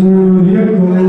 Julia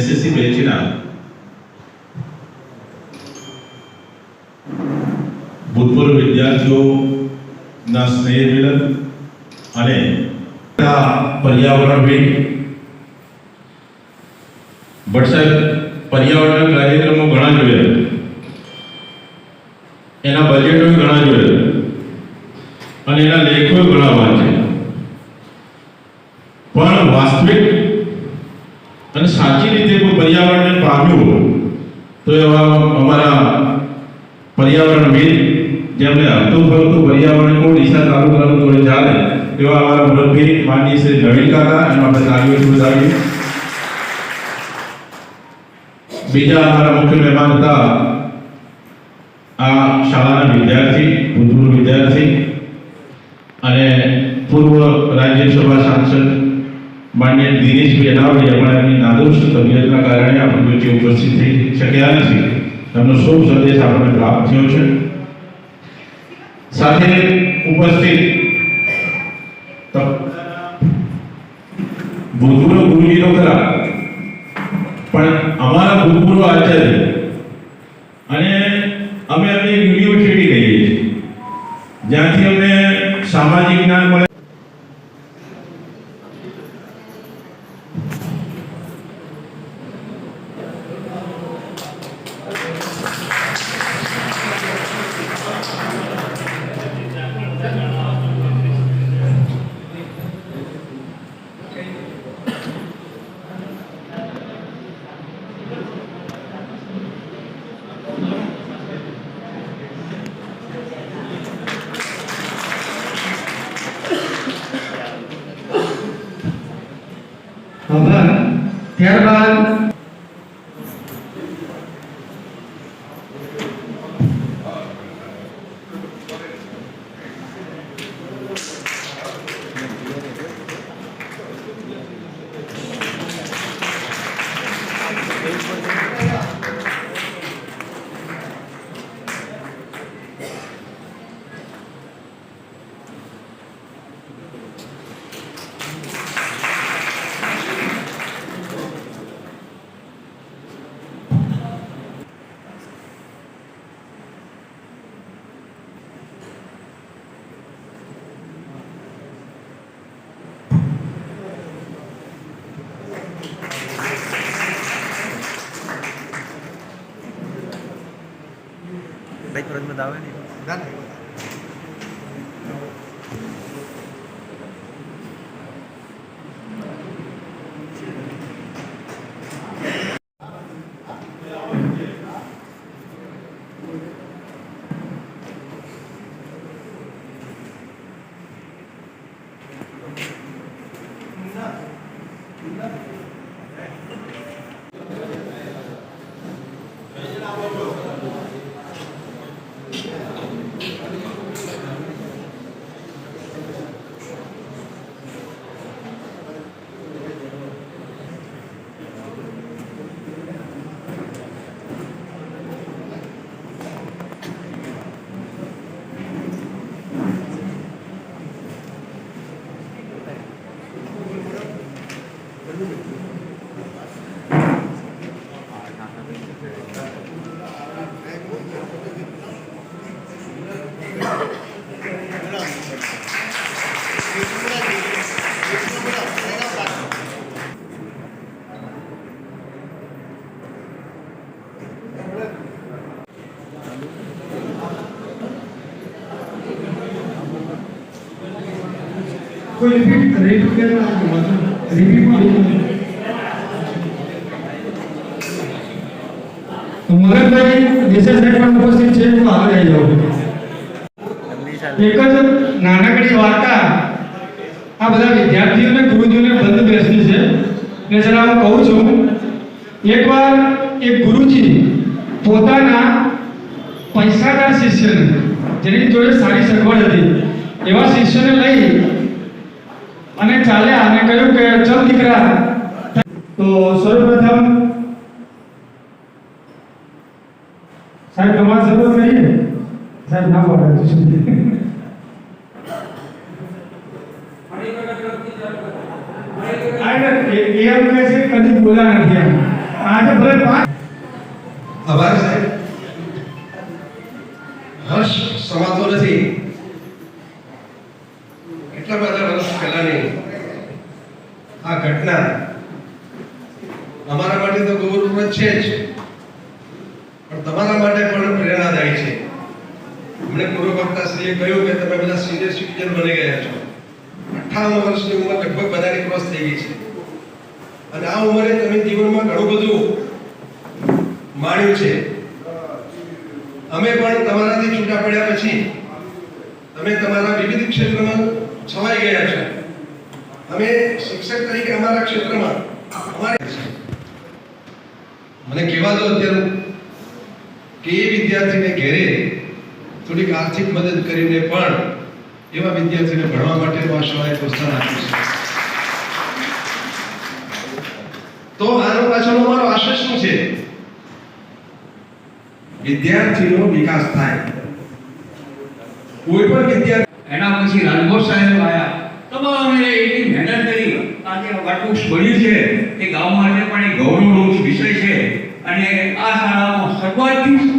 SSC બેચના ભૂતપૂર્વ વિદ્યાર્થીઓના સ્નેહ મિલન અને પર્યાવરણ પર્યાવરણવિદ ભટ્ટ પર્યાવરણ કાર્યક્રમો ઘણા જોયા. એના બજેટો ઘણા જોયા. અને એના લેખો ઘણા વાંચ્યા. પણ વાસ્તવિક અને સાચી રીતે કોઈ પર્યાવરણને પામ્યું તો એવા અમારા પર્યાવરણવિદ જેમને હરતું ફરતું પર્યાવરણ કોઈ દિશા તાલુકાનું જોડે ચાલે, એવા અમારા મુરબી માનની શ્રી નવીન કાકા એમાં આપણે તાળીઓ વધાવીએ બીજા અમારા મુખ્ય મહેમાન હતા આ શાળાના વિદ્યાર્થી, ભૂતપૂર્વ વિદ્યાર્થી અને પૂર્વ રાજ્યસભા સાંસદ માન્ય દિનેશભાઈ અનાવડી એમની નાદુરસ્ત તબિયતના કારણે આપણી વચ્ચે ઉપસ્થિત થઈ શક્યા નથી. એમનો શુભ સંદેશ આપણને પ્રાપ્ત થયો છે. સાથે ઉપસ્થિત ભૂતપૂર્વ ગુરુજીનો ખરા પણ અમારા ભૂતપૂર્વ આચાર્ય અને અમે અમે યુનિવર્સિટી ગઈએ છીએ. જ્યાંથી અમને સામાજિક જ્ઞાન મળે Thanks for કોઈ રિપીટ રિપીટ કરવા રિપીટ તો મગનભાઈ દેસાઈ સાહેબ પણ ઉપસ્થિત છે તો આગળ આવી જાઓ એક જ નાનકડી વાર્તા આ બધા વિદ્યાર્થીઓને, ગુરુજીઓને બંધ બેસી છે. ને જરા હું કહું છું, એકવાર એક ગુરુજી પોતાના પૈસાદાર શિષ્યને, જેની જોડે સારી સગવડ હતી, એવા શિષ્યને લઈ અને ચાલ્યા અને કહ્યું કે ચલ દીકરા. તો સર્વપ્રથમ સાહેબ, તમારે સર્વ કરીએ સાહેબ, ના પાડે છે એમ કહે છે, કદી બોલા નથી. આજે ભલે પાંચ સાહેબ. હર્ષ સમાતો નથી એટલા બધા વર્ષ પહેલાની આ ઘટના. અમારા માટે તો ગૌરવપ્રદ છે જ. પણ તમારા માટે પણ પ્રેરણાદાયી છે. અમને પૂર્વ વક્તા શ્રીએ કહ્યું કે તમે બધા સિનિયર સિટીઝન બની ગયા છો. અઠાવન વર્ષની ઉંમર લગભગ બધાની ક્રોસ થઈ ગઈ છે. અને આ ઉંમરે તમે જીવનમાં ઘણું બધું માણ્યું છે. અમે પણ તમારાથી છૂટા પડ્યા પછી તમે તમારા વિવિધ ક્ષેત્રમાં છવાઈ ગયા છો અમે શિક્ષક તરીકે અમારા ક્ષેત્રમાં અમારે મને કહેવા દો અત્યારે કે એ વિદ્યાર્થીને ઘેરે થોડીક આર્થિક મદદ કરીને પણ એવા વિદ્યાર્થીને ભણવા માટે આ પ્રોત્સાહન આપ્યું છે. તો આનો પાછળનો મારો આશય શું છે? વિદ્યાર્થીનો વિકાસ થાય. કોઈ પણ વિદ્યાર્થી એના પછી રાજભોજ સાહેબ આવ્યા. તમામે એટલી મહેનત કરી. આજે આ વાટુક્ષ બન્યું છે એ ગામ માટે પણ એક ગૌરવનો વિષય છે. અને આ શાળામાં શરૂઆતથી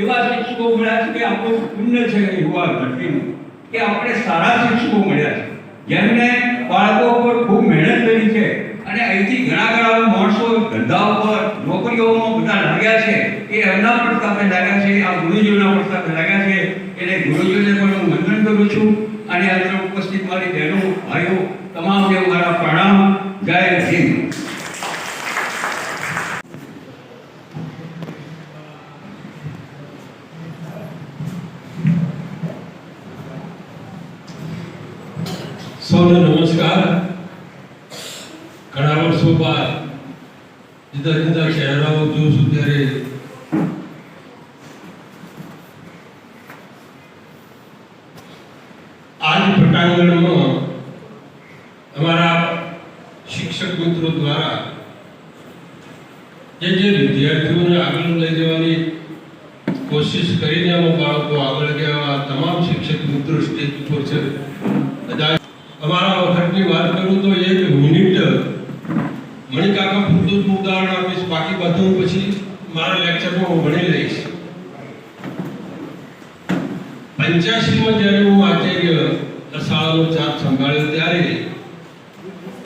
એવા શિક્ષકો મળ્યા છે કે આપણું પુણ્ય છે યુવા ધરતીનું, કે આપણે સારા શિક્ષકો મળ્યા છે. જેમને બાળકો પર ખૂબ મહેનત કરી છે અને અહીંથી ઘણા ઘણા માણસો ધંધા ઉપર, નોકરીઓમાં બધા લાગ્યા છે, એ એમના પ્રતાપે લાગ્યા છે, આ ગુરુજીઓના પ્રતાપે લાગ્યા છે એટલે ગુરુજીઓને પણ હું વંદન કરું છું અને અંદર ઉપસ્થિત મારી બહેનો ભાઈઓ તમામને મારા પ્રણામ જય હિન્દ સૌને નમસ્કાર ઘણા વર્ષો બાદ જુદા જુદા ચહેરાઓ જોઉં છું ત્યારે આજ પટાંગણમાં અમારા શિક્ષક મિત્રો દ્વારા જે જે વિદ્યાર્થીઓને આગળ લઈ જવાની કોશિશ કરીને અમે બાળકો, આગળ ગયા તમામ શિક્ષક મિત્રો સ્ટેજ ઉપર છે. અમારા વખતની વાત કરું તો એક મિનિટ, મણિકાકા પૂરતું જ ઉદાહરણ આપીશ, બાકી બધું પછી મારા લેક્ચરમાં હું ભણી લઈશ. પંચ્યાસીમાં જ્યારે હું આચાર્ય શાળાનો ચાર્જ સંભાળ્યો ત્યારે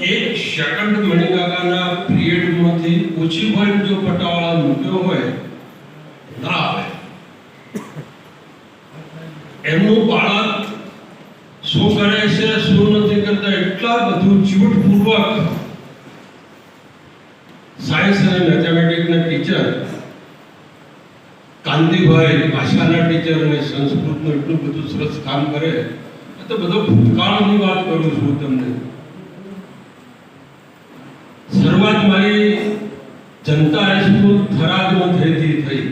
એક સેકન્ડ મણિકાકાના પિરિયડમાંથી ઓછી પોઈન્ટ જો પટાવાળા મૂક્યો હોય ના આવે એમનું બાળક શું કરે છે શું નથી કરતા એટલા બધું જીવટપૂર્વક સાયન્સ અને મેથેમેટિક્સના ટીચર કાંતિભાઈ ભાષાના ટીચર અને સંસ્કૃતનું એટલું બધું સરસ કામ કરે તો બધો ભૂતકાળની વાત કરું છું તમને. શરૂઆત મારી જનતા હાઈસ્કૂલ થરાદમાં થઈતી થઈ.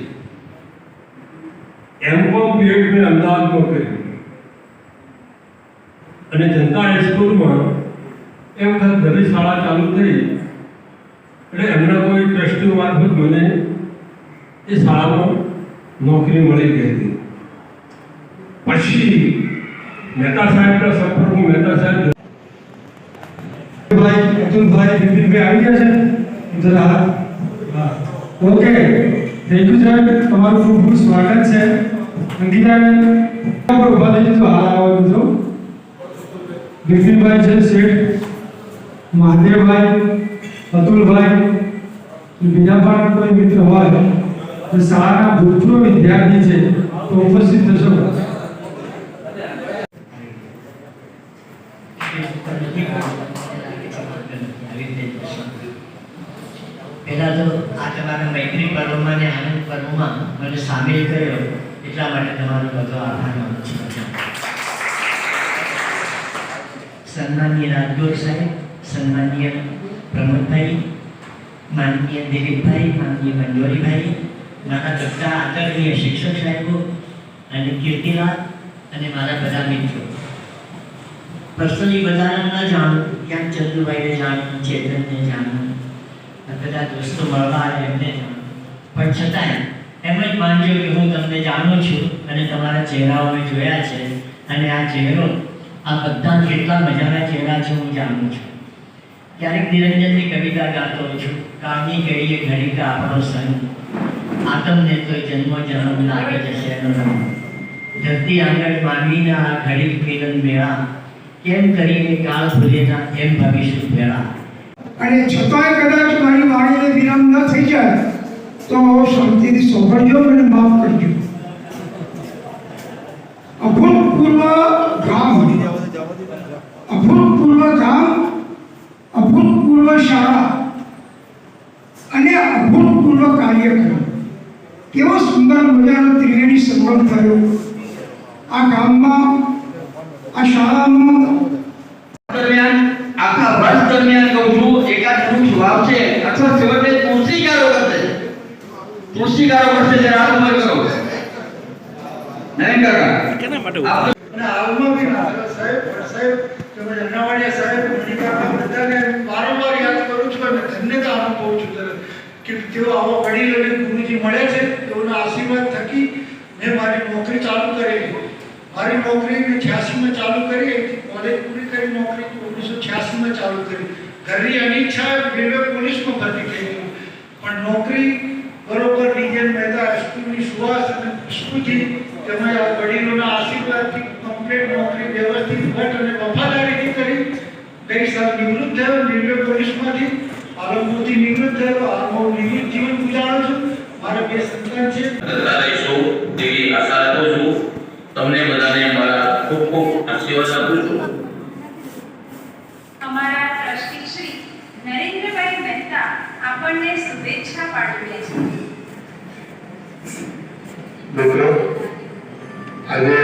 એમ કોમ પીરિયડ મેં અમદાવાદમાં કર્યું અને જનતા હાઈસ્કૂલમાં એ વખત નવી શાળા ચાલુ થઈ એટલે એમના કોઈ ટ્રસ્ટી મારફત મને એ શાળામાં નોકરી મળી ગઈ હતી પછી મહેતા સાહેબના સંપર્કમાં મહેતા સાહેબ ભાઈ અતુલભાઈ બિપિનભાઈ આવી ગયા છે જરા હાથ હા ઓકે થેન્ક યુ સાહેબ તમારું ખૂબ ખૂબ સ્વાગત છે અંકિતાબેન ઉપર ઊભા થઈ જજો હાલ આવો બધો બિપિનભાઈ છે શેઠ મહાદેવભાઈ અતુલભાઈ બીજા પણ કોઈ મિત્ર હોય તો શાળાના ભૂતપૂર્વ વિદ્યાર્થી છે, તો ઉપસ્થિત થશો. પહેલા તો આ તમારા મૈત્રી પર્વમાં ને આનંદ પર્વમાં મને સામેલ કર્યો, એટલા માટે તમારો બધો આભાર માનું છું. સન્માનીય રાજગોર સાહેબ, સન્માનીય પ્રમોદભાઈ માનનીય દિલીપભાઈ માનનીય મંડોરીભાઈ મારા બધા આદરણીય શિક્ષક સાહેબો અને કીર્તિલાલ અને મારા બધા મિત્રો પર્સનલી બધાને ન જાણું ક્યાંક ચંદુભાઈને જાણું ચેતનને જાણું બધા દોસ્તો મળવા આવે એમને જાણું પણ છતાંય એમ જ માનજો કે હું તમને જાણું છું અને તમારા ચહેરાઓ મેં જોયા છે અને આ ચહેરો આ બધા કેટલા મજાના ચહેરા છે હું જાણું છું ક્યારેક નિરંજનની કવિતા ગાતો છું. કાળની ઘડીએ ઘડીક આપણો સંગ આતમને તો જન્મ જન્મ લાગે જશે ધરતી આંગણ માનવીના ઘડીક મિલન મેળા. કેમ કરીને કાળ ભૂલેના એમ ભવિષ્ય ભેળા. અને છતાંય કદાચ મારી વાણીને વિરામ ન થઈ જાય, તો શાંતિથી સોંપડજો મને માફ કરજો. અભૂતપૂર્વ ગામ અભૂતપૂર્વ અભૂતપૂર્વ શાળા અને અભૂતપૂર્વ કાર્યક્રમ. કેવો સુંદર મજાનો ત્રિવેણી સંગમ થયો. આ ગામમાં આ શાળામાં. દરમિયાન આખા વર્ષ દરમિયાન કહું છું એકાદ વૃક્ષ વાવશે અથવા છેવટે તુલસીગારો કરશે. તુલસીગારો કરશે જરા હાથ ઉપર કરો. નરેન કાકા બી સાહેબ સાહેબ તમે અન્નાવાડિયા સાહેબ મણિકાકા બધાને વારંવાર યાદ કરું છું અને ધન્યતા અનુભવું છું ત્યારે કે તેઓ આવા વડીલ અને ગુરુજી મળે છે તેઓના આશીર્વાદ થકી મેં મારી નોકરી ચાલુ કરેલી મારી નોકરી મેં છ્યાસીમાં ચાલુ કરી કોલેજ પૂરી કરી નોકરી ઓગણીસો છ્યાસીમાં ચાલુ કરી. ઘરની અનિચ્છા રેલવે પોલીસમાં ભરતી થઈ પણ નોકરી બરોબર ડીજે મહેતા હાઈસ્કૂલની સુવાસ અને ખુશ્બુથી તેમજ વડીલોના આશીર્વાદથી કમ્પ્લેટ નોકરી વ્યવસ્થિત ભટ્ટ અને વફાદારીથી કરી. ગઈ સાલ નિવૃત્ત થયો રેલવે પોલીસમાંથી. પાલનપુરથી નિવૃત્ત થયો હાલમાં નિવૃત્ત જીવન ગુજારું છું. મારા બે સંતાન છે. રહીશું તેવી આશા રાખું છું? તમને બધાને મારા ખૂબ ખૂબ આશીર્વાદ આપું છું. અમારા ટ્રસ્ટી શ્રી નરેન્દ્રભાઈ મહેતા આપણને શુભેચ્છા પાઠવે છે. મિત્રો આજે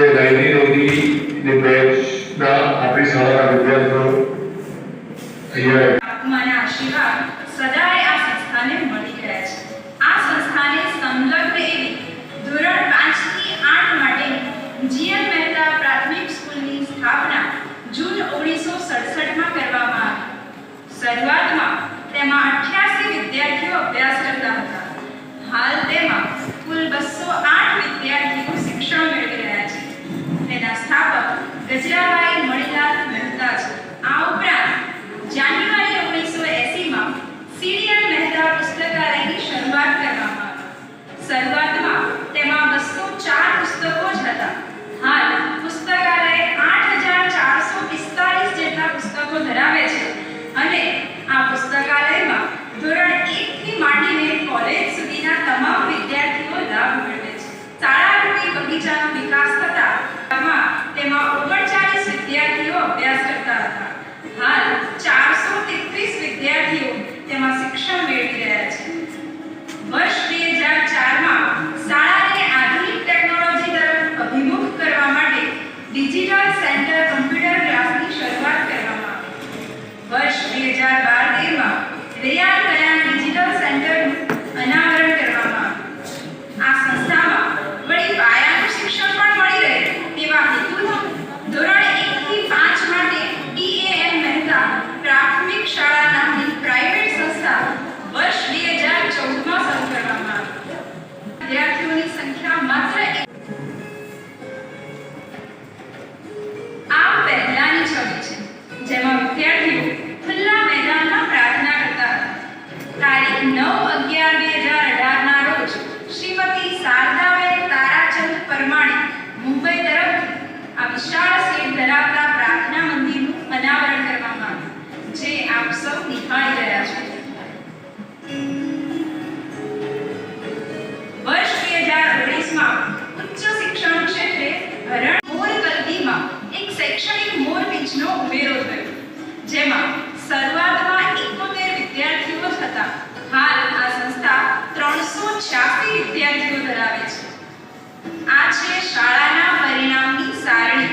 સારણી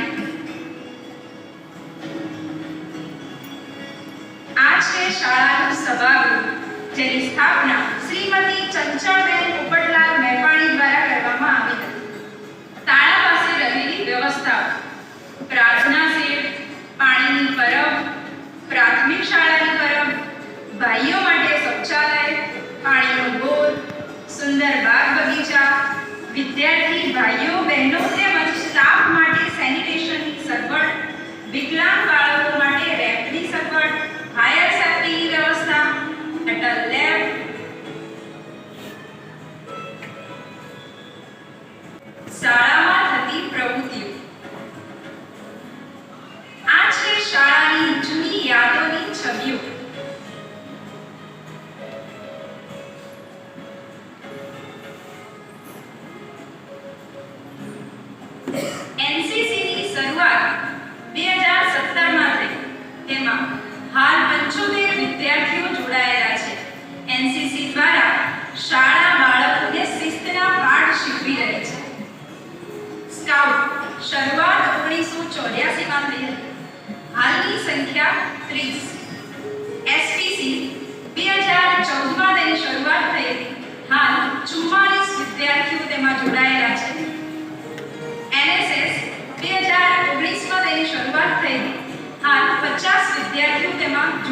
આ શાળાનું સભાગૃહ જેની સ્થાપના શ્રીમતી ચંચળબેન પોપટલાલ મેપાણી દ્વારા કરવામાં આવી હતી. તાળા પાસે રહેલી વ્યવસ્થાઓ પ્રાર્થના સેટ પાણીની પરબ, પ્રાથમિક શાળાની પરબ, ભાઈઓ માટે શૌચાલય, પાણીનો બોર સુંદર બાગ બગીચા, વિદ્યાર્થી ભાઈઓ of you. And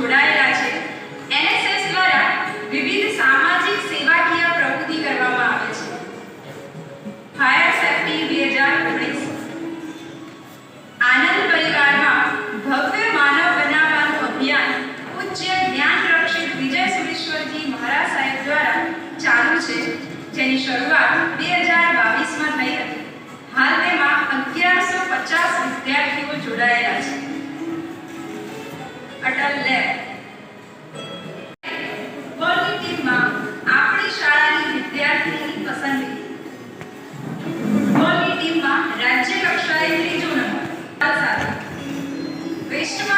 cultural waste